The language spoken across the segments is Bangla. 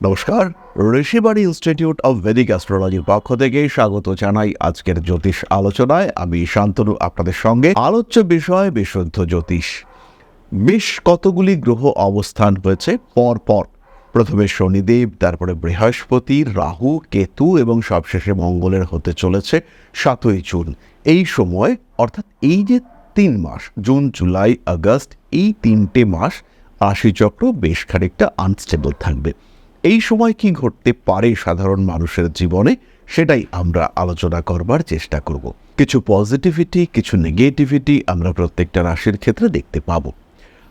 নমস্কার, ঋষিবাড়ি ইনস্টিটিউট অব ভেদিক অ্যাস্ট্রোলজির পক্ষ থেকে স্বাগত জানাই আজকের জ্যোতিষ আলোচনায়। আমি শান্তনু, আপনাদের সঙ্গে আলোচ্য বিষয় বিশুদ্ধ জ্যোতিষ। বেশ কতগুলি গ্রহ অবস্থান হয়েছে? পর পর প্রথমে শনিদেব, তারপরে বৃহস্পতি, রাহু, কেতু এবং সবশেষে মঙ্গলের হতে চলেছে সাতই জুন। এই সময়, অর্থাৎ এই যে তিন মাস, জুন, জুলাই, আগস্ট, এই তিনটে মাস, রাশিচক্র বেশ খানিকটা আনস্টেবল থাকবে। এই সময় কি ঘটতে পারে সাধারণ মানুষের জীবনে? সেটাই আমরা আলোচনা করবার চেষ্টা করব। কিছু পজিটিভিটি, কিছু নেগেটিভিটি আমরা প্রত্যেকটা রাশির ক্ষেত্রে দেখতে পাবো।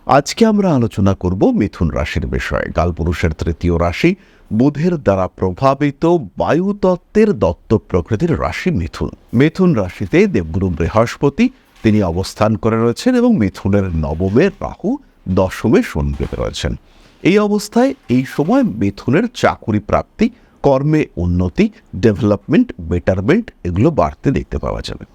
আজকে আমরা আলোচনা করব মিথুন রাশির বিষয়ে। কালপুরুষের তৃতীয় রাশি, বুধের দ্বারা প্রভাবিত বায়ুতত্ত্বের দত্ত প্রকৃতির রাশি মিথুন। মিথুন রাশিতে দেবগুরু বৃহস্পতি, তিনি অবস্থান করে রয়েছেন এবং মিথুনের নবমে রাহু দশমে শনিদেব রয়েছেন। এই অবস্থায় এই সময় মিথুনের চাকুরি প্রাপ্তি, কর্মে উন্নতি ডেভেলপমেন্ট বেটারমেন্ট এগুলো বাড়তে দেখতে পাওয়া যাবে।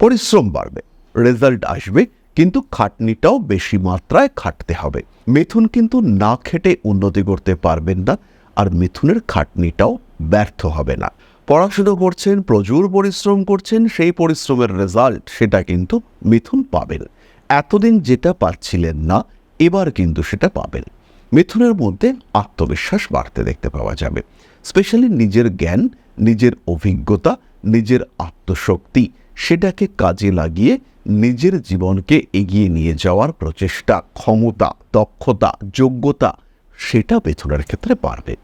পরিশ্রম বাড়বে রেজাল্ট আসবে, কিন্তু খাটনিটাও বেশি মাত্রায় খাটতে হবে। মিথুন কিন্তু না খেটে উন্নতি করতে পারবেন না আর মিথুনের খাটনিটাও ব্যর্থ হবে না। পড়াশুনো করছেন, প্রচুর পরিশ্রম করছেন, সেই পরিশ্রমের রেজাল্ট সেটা কিন্তু মিথুন পাবেন। এতদিন যেটা পাচ্ছিলেন না এবার কিন্তু সেটা পাবেন। মিথুনের মধ্যে আত্মবিশ্বাস বাড়তে দেখতে পাওয়া যাবে। স্পেশালি নিজের জ্ঞান, নিজের অভিজ্ঞতা, নিজের আত্মশক্তি, সেটাকে কাজে লাগিয়ে নিজের জীবনকে এগিয়ে নিয়ে যাওয়ার প্রচেষ্টা, ক্ষমতা, দক্ষতা, যোগ্যতা, সেটা মিথুনের ক্ষেত্রে পারবে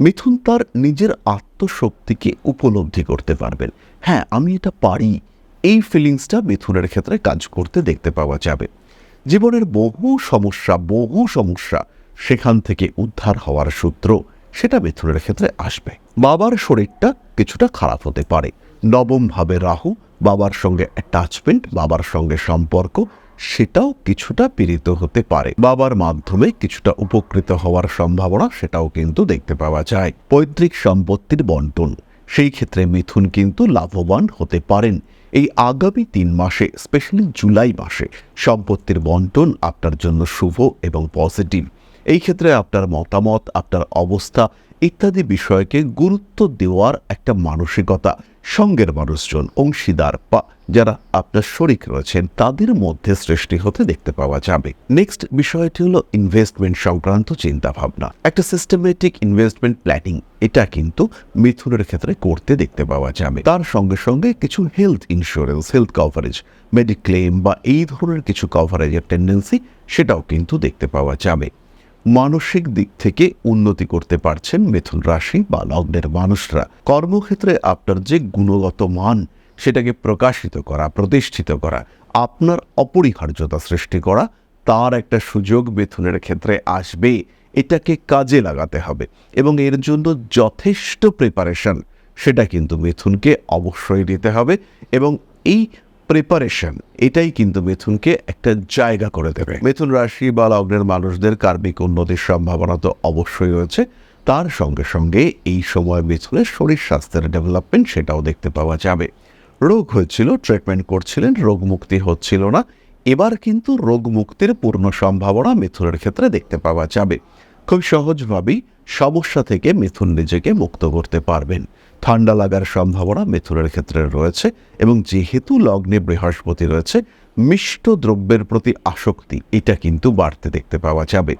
মিথুন তার নিজের আত্মশক্তিকে উপলব্ধি করতে পারবেন। হ্যাঁ আমি এটা পারি। এই ফিলিংসটা মিথুনের ক্ষেত্রে কাজ করতে দেখতে পাওয়া যাবে। জীবনের বহু সমস্যা বহু সমস্যা সেখান থেকে উদ্ধার হওয়ার সূত্র সেটা মিথুনের ক্ষেত্রে আসবে। বাবার শরীরটা কিছুটা খারাপ হতে পারে। নবমভাবে রাহু, বাবার সঙ্গে অ্যাটাচমেন্ট বাবার সঙ্গে সম্পর্ক সেটাও কিছুটা পীড়িত হতে পারে। বাবার মাধ্যমে কিছুটা উপকৃত হওয়ার সম্ভাবনা সেটাও কিন্তু দেখতে পাওয়া যায়। পৈতৃক সম্পত্তির বন্টন, সেই ক্ষেত্রে মিথুন কিন্তু লাভবান হতে পারেন। এই আগামী তিন মাসে স্পেশালি জুলাই মাসে সম্পত্তির বন্টন আপনার জন্য শুভ এবং পজিটিভ এই ক্ষেত্রে আপনার মতামত, আপনার অবস্থা ইত্যাদি বিষয়কে গুরুত্ব দেওয়ার একটা মানসিকতা, সঙ্গের মানুষজন, অংশীদার বা যারা আপনার শরিক রয়েছেন, তাদের মধ্যে সৃষ্টি হতে দেখতে পাওয়া যাবে। নেক্সট বিষয়টি হলো ইনভেস্টমেন্ট সংক্রান্ত চিন্তাভাবনা। একটা সিস্টেমেটিক ইনভেস্টমেন্ট প্ল্যানিং এটা কিন্তু মিথুনের ক্ষেত্রে করতে দেখতে পাওয়া যাবে। তার সঙ্গে সঙ্গে কিছু health insurance health coverage mediclaim বা এই ধরনের কিছু কভারেজের টেন্ডেন্সি সেটাও কিন্তু দেখতে পাওয়া যাবে। মানসিক দিক থেকে উন্নতি করতে পারছেন মিথুন রাশি বা লগ্নের মানুষরা। কর্মক্ষেত্রে আপনার যে গুণগত মান, সেটাকে প্রকাশিত করা, প্রতিষ্ঠিত করা, আপনার অপরিহার্যতা সৃষ্টি করা, তার একটা সুযোগ মিথুনের ক্ষেত্রে আসবে। এটাকে কাজে লাগাতে হবে এবং এর জন্য যথেষ্ট প্রিপারেশন সেটা কিন্তু মিথুনকে অবশ্যই নিতে হবে এবং এই প্রিপারেশন এটাই কিন্তু মিথুনকে একটা জায়গা করে দেবে। মিথুন রাশি বা লগ্নের মানুষদের কার্মিক উন্নতির সম্ভাবনা তো অবশ্যই রয়েছে। তার সঙ্গে সঙ্গে এই সময় মিথুনের শরীর স্বাস্থ্যের ডেভেলপমেন্ট সেটাও দেখতে পাওয়া যাবে। রোগ হয়েছিল ট্রিটমেন্ট করছিলেন রোগ মুক্তি হচ্ছিল না। এবার কিন্তু রোগ মুক্তির পূর্ণ সম্ভাবনা মিথুনের ক্ষেত্রে দেখতে পাওয়া যাবে। খুব সহজভাবেই সমস্যা থেকে মিথুন নিজেকে মুক্ত করতে পারবেন। ঠান্ডা লাগার সম্ভাবনা মিথুনের ক্ষেত্রে রয়েছে এবং যেহেতু লগ্নে বৃহস্পতি রয়েছে, মিষ্ট দ্রব্যের প্রতি আসক্তি এটা কিন্তু বাড়তে দেখতে পাওয়া যাবে।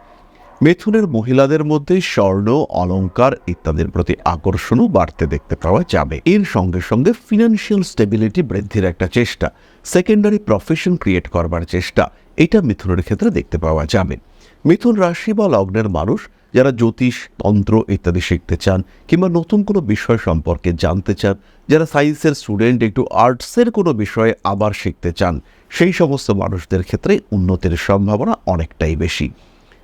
মিথুনের মহিলাদের মধ্যে স্বর্ণ, অলংকার ইত্যাদির প্রতি আকর্ষণও বাড়তে দেখতে পাওয়া যাবে। এর সঙ্গে সঙ্গে ফিনান্সিয়াল স্টেবিলিটি বৃদ্ধির একটা চেষ্টা সেকেন্ডারি প্রফেশন ক্রিয়েট করবার চেষ্টা, এটা মিথুনের ক্ষেত্রে দেখতে পাওয়া যাবে। মিথুন রাশি বা লগ্নের মানুষ যারা জ্যোতিষ, তন্ত্র ইত্যাদি শিখতে চান কিংবা নতুন কোনো বিষয় সম্পর্কে জানতে চান, যারা সায়েন্সের স্টুডেন্ট, একটু আর্টসের কোনো বিষয়ে আবার শিখতে চান, সেই সমস্ত মানুষদের ক্ষেত্রে উন্নতির সম্ভাবনা অনেকটাই বেশি।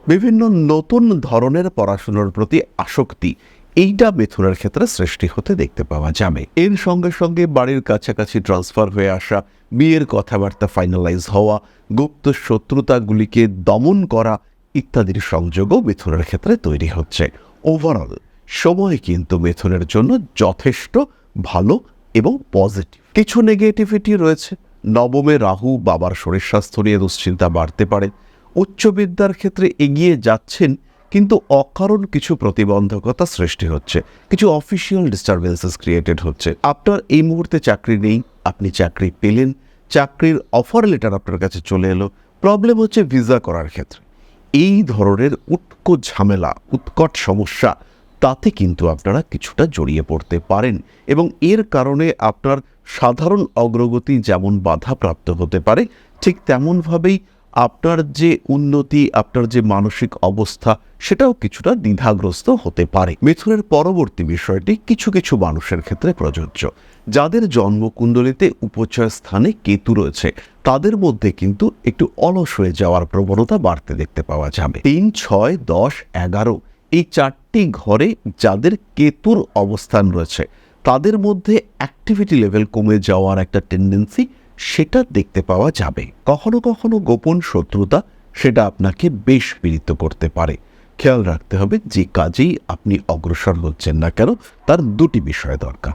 বিভিন্ন নতুন ধরনের পড়াশুনোর প্রতি আসক্তি এইটা মিথুনের ক্ষেত্রে সৃষ্টি হতে দেখতে পাওয়া যাবে। এর সঙ্গে সঙ্গে বাড়ির কাছাকাছি ট্রান্সফার হয়ে আসা, বিয়ের কথাবার্তা ফাইনালাইজ হওয়া, গুপ্ত শত্রুতাগুলিকে দমন করা ইত্যাদির সংযোগও মিথুনের ক্ষেত্রে তৈরি হচ্ছে। ওভারঅল সময় কিন্তু মিথুনের জন্য যথেষ্ট ভালো এবং পজিটিভ কিছু নেগেটিভিটি রয়েছে। নবমে রাহু বাবার শরীর স্বাস্থ্য নিয়ে দুশ্চিন্তা বাড়তে পারে। উচ্চবিদ্যার ক্ষেত্রে এগিয়ে যাচ্ছেন, কিন্তু অকারণ কিছু প্রতিবন্ধকতা সৃষ্টি হচ্ছে। কিছু অফিসিয়াল ডিস্টারবেন্সেস ক্রিয়েটেড হচ্ছে। আপনার এই মুহূর্তে চাকরি নেই, আপনি চাকরি পেলেন, চাকরির অফার লেটার আপনার কাছে চলে এলো। প্রবলেম হচ্ছে ভিসা করার ক্ষেত্রে। এই ধরনের উৎকট ঝামেলা, উৎকট সমস্যা, তাতে কিন্তু আপনারা কিছুটা জড়িয়ে পড়তে পারেন এবং এর কারণে আপনার সাধারণ অগ্রগতি যেমন বাধাপ্রাপ্ত হতে পারে, ঠিক তেমনভাবেই আপনার যে উন্নতি, আপনার যে মানসিক অবস্থা, সেটাও কিছুটা দ্বিধাগ্রস্ত হতে পারে। মিথুনের পরবর্তী বিষয়টি কিছু কিছু মানুষের ক্ষেত্রে প্রযোজ্য। যাদের জন্মকুণ্ডলিতে উপচয় স্থানে কেতু রয়েছে, তাদের মধ্যে কিন্তু একটু অলস হয়ে যাওয়ার প্রবণতা বাড়তে দেখতে পাওয়া যাবে। তিন, ছয়, দশ, এগারো এই চারটি ঘরে যাদের কেতুর অবস্থান রয়েছে, তাদের মধ্যে অ্যাক্টিভিটি লেভেল কমে যাওয়ার একটা টেন্ডেন্সি সেটা দেখতে পাওয়া যাবে। কখনো কখনো গোপন শত্রুতা সেটা আপনাকে বেশ পীড়িত করতে পারে। খেয়াল রাখতে হবে যে কাজেই আপনি অগ্রসর হচ্ছেন না কেন, তার দুটি বিষয় দরকার।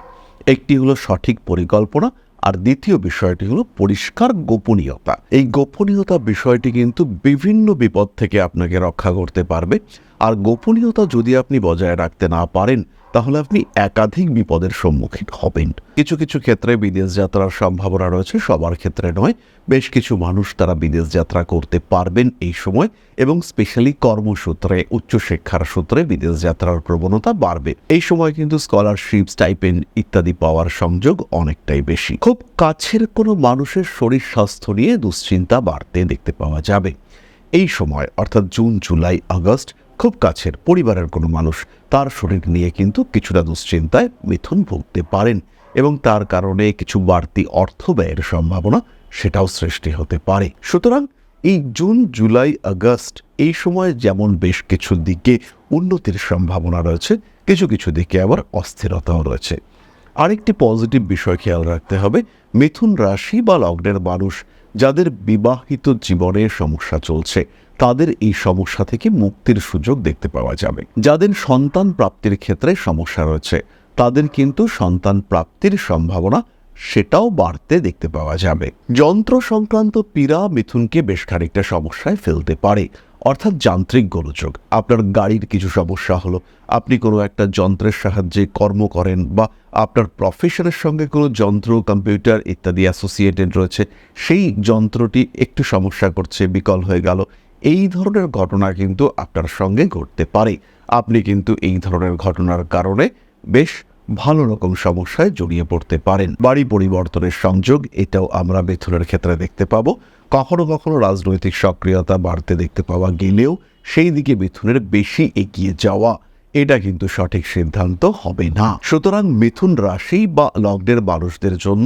একটি হলো সঠিক পরিকল্পনা আর দ্বিতীয় বিষয়টি হলো পরিষ্কার গোপনীয়তা। এই গোপনীয়তা বিষয়টি কিন্তু বিভিন্ন বিপদ থেকে আপনাকে রক্ষা করতে পারবে। আর গোপনীয়তা যদি আপনি বজায় রাখতে না পারেন তাহলে আপনি একাধিক বিপদের সম্মুখীন হবেন। কিছু কিছু ক্ষেত্রে বিদেশ যাত্রার সম্ভাবনা রয়েছে, সবার ক্ষেত্রে নয়। বেশ কিছু মানুষ তারা বিদেশ যাত্রা করতে পারবেন এই সময় এবং স্পেশালি কর্মসূত্রে, উচ্চশিক্ষার সূত্রে বিদেশ যাত্রার প্রবণতা বাড়বে। এই সময় কিন্তু স্কলারশিপ স্টাইপেন্ড ইত্যাদি পাওয়ার সংযোগ অনেকটাই বেশি। খুব কাছের কোনো মানুষের শরীর স্বাস্থ্য নিয়ে দুশ্চিন্তা বাড়তে দেখতে পাওয়া যাবে। এই সময়, অর্থাৎ জুন, জুলাই, আগস্ট খুব কাছের পরিবারের কোনো মানুষ তার শরীর নিয়ে কিন্তু কিছুটা দুশ্চিন্তায় মিথুন ভুগতে পারেন এবং তার কারণে কিছু বাড়তি অর্থ ব্যয়ের সম্ভাবনা সেটাও সৃষ্টি হতে পারে। সুতরাং এই জুন, জুলাই, আগস্ট এই সময় যেমন বেশ কিছু দিকে উন্নতির সম্ভাবনা রয়েছে, কিছু কিছু দিকে আবার অস্থিরতাও রয়েছে। আরেকটি পজিটিভ বিষয় খেয়াল রাখতে হবে, মিথুন রাশি বা লগ্নের মানুষ যাদের বিবাহিত জীবনে সমস্যা চলছে তাদের এই সমস্যা থেকে মুক্তির সুযোগ দেখতে পাওয়া যাবে। যাদের সন্তান প্রাপ্তির ক্ষেত্রে সমস্যা রয়েছে, তাদের কিন্তু সন্তান প্রাপ্তির সম্ভাবনা সেটাও বাড়তে দেখতে পাওয়া যাবে। যন্ত্র সংক্রান্ত পীড়া মিথুনকে বেশ খানিকটা সমস্যায় ফেলতে পারে। অর্থাৎ যান্ত্রিক গোলযোগ। আপনার গাড়ির কিছু সমস্যা হলো, আপনি কোনো একটা যন্ত্রের সাহায্যে কর্ম করেন বা আপনার প্রফেশনের সঙ্গে কোনো যন্ত্র কম্পিউটার ইত্যাদি অ্যাসোসিয়েটেড রয়েছে, সেই যন্ত্রটি একটু সমস্যা করছে, বিকল হয়ে গেল এই ধরনের ঘটনা কিন্তু আপনার সঙ্গে ঘটতে পারে। আপনি কিন্তু এই ধরনের ঘটনার কারণে বেশ ভালো রকম সমস্যায় জড়িয়ে পড়তে পারেন। বাড়ি পরিবর্তনের সংযোগ, এটাও আমরা মিথুনের ক্ষেত্রে দেখতে পাবো। কখনো কখনো রাজনৈতিক সক্রিয়তা বাড়তে দেখতে পাওয়া গেলেও সেই দিকে মিথুনের বেশি এগিয়ে যাওয়া, এটা কিন্তু সঠিক সিদ্ধান্ত হবে না। সুতরাং মিথুন রাশি বা লগ্নের মানুষদের জন্য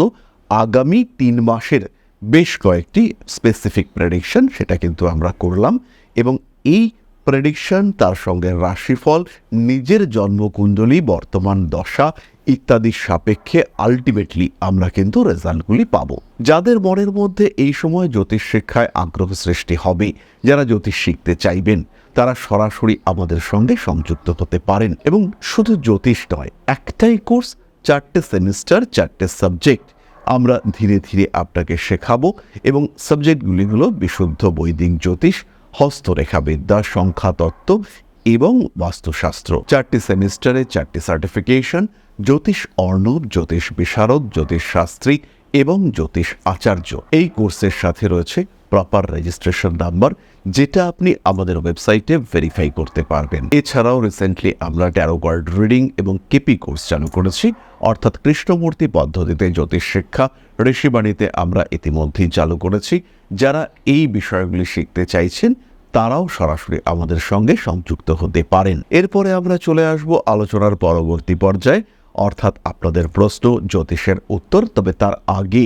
আগামী তিন মাসের বেশ কয়েকটি স্পেসিফিক প্রেডিকশন সেটা কিন্তু আমরা করলাম এবং এই প্রেডিকশন তার সঙ্গে রাশিফল, নিজের জন্মকুণ্ডলী, বর্তমান দশা ইত্যাদির সাপেক্ষে আলটিমেটলি আমরা কিন্তু রেজাল্টগুলি পাব। যাদের মনের মধ্যে এই সময় জ্যোতিষ শিক্ষায় আগ্রহ সৃষ্টি হবে, যারা জ্যোতিষ শিখতে চাইবেন, তারা সরাসরি আমাদের সঙ্গে সংযুক্ত হতে পারেন এবং শুধু জ্যোতিষ নয়, একটাই কোর্স চারটে সেমিস্টার চারটে সাবজেক্ট আমরা ধীরে ধীরে আপনাকে শেখাবো এবং সাবজেক্টগুলি হলো বিশুদ্ধ বৈদিক জ্যোতিষ হস্তরেখাবিদ্যা সংখ্যাতত্ত্ব এবং বাস্তুশাস্ত্র। চারটি সেমিস্টারে চারটি সার্টিফিকেশন, জ্যোতিষ অর্ণব, জ্যোতিষ বিশারদ, জ্যোতিষ শাস্ত্রী এবং জ্যোতিষ আচার্য। এই কোর্সের সাথে রয়েছে প্রপার রেজিস্ট্রেশন নাম্বার যেটা আপনি আমাদের ওয়েবসাইটে ভেরিফাই করতে পারবেন। এছাড়াও রিসেন্টলি আমরা ট্যারো কার্ড রিডিং এবং কেপি কোর্স চালু করেছি। অর্থাৎ কৃষ্ণমূর্তি পদ্ধতিতে জ্যোতিষ শিক্ষা ঋষিবাণীতে আমরা ইতিমধ্যেই চালু করেছি। যারা এই বিষয়গুলি শিখতে চাইছেন, তারাও সরাসরি আমাদের সঙ্গে সংযুক্ত হতে পারেন। এরপরে আমরা চলে আসব আলোচনার পরবর্তী পর্যায়ে। অর্থাৎ আপনাদের প্রশ্ন, জ্যোতিষের উত্তর, তবে তার আগে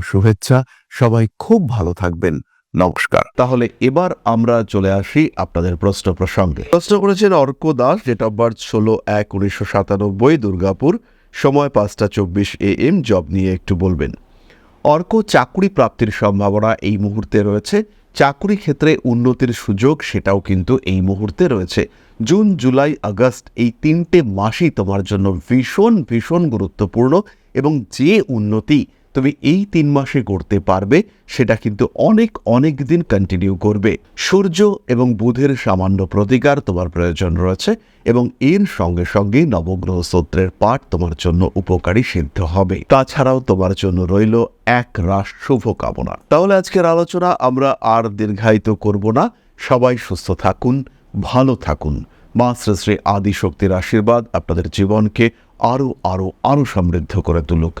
শুভেচ্ছা। সবাই খুব ভালো থাকবেন। নমস্কার। তাহলে এবার আমরা চলে আসি আপনাদের প্রশ্ন প্রসঙ্গে। প্রশ্ন করেছেন Arka Das date of birth ষোলো এক উনিশশো সাতানব্বই, দুর্গাপুর। সময় পাঁচটা চব্বিশ এ এম জব নিয়ে একটু বলবেন। অর্ক, চাকুরি প্রাপ্তির সম্ভাবনা এই মুহূর্তে রয়েছে। চাকুরি ক্ষেত্রে উন্নতির সুযোগ সেটাও কিন্তু এই মুহূর্তে রয়েছে। জুন, জুলাই, আগস্ট এই তিনটে মাসই তোমার জন্য ভীষণ ভীষণ গুরুত্বপূর্ণ এবং যে উন্নতি তুমি এই তিন মাসে করতে পারবে সেটা কিন্তু অনেক অনেক দিন কন্টিনিউ করবে। সূর্য এবং বুধের সামান্য প্রতিকার তোমার প্রয়োজন রয়েছে এবং এর সঙ্গে সঙ্গে নবগ্রহ সূত্রের পাঠ তোমার জন্য উপকারী সিদ্ধ হবে। তাছাড়াও তোমার জন্য রইল এক রাস শুভকামনা। তাহলে আজকের আলোচনা আমরা আর দীর্ঘায়িত করব না। সবাই সুস্থ থাকুন, ভালো থাকুন। মা শ্রী শ্রী আদিশক্তির আশীর্বাদ আপনাদের জীবনকে আরও আরও আরও সমৃদ্ধ করে তুলুক।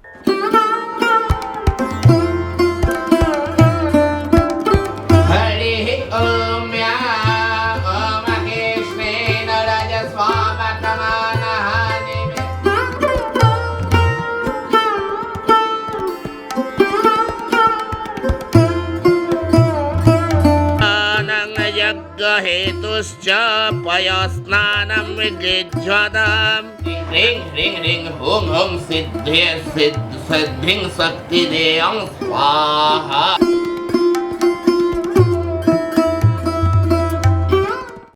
यज्ञहेतुश्च पयस्नानं विजिह्वताम् ह्रीं ह्रीं ह्रीं हुं हुं सिद्धे सिद्ध सिद्धिं शक्तिदेयं स्वाहा।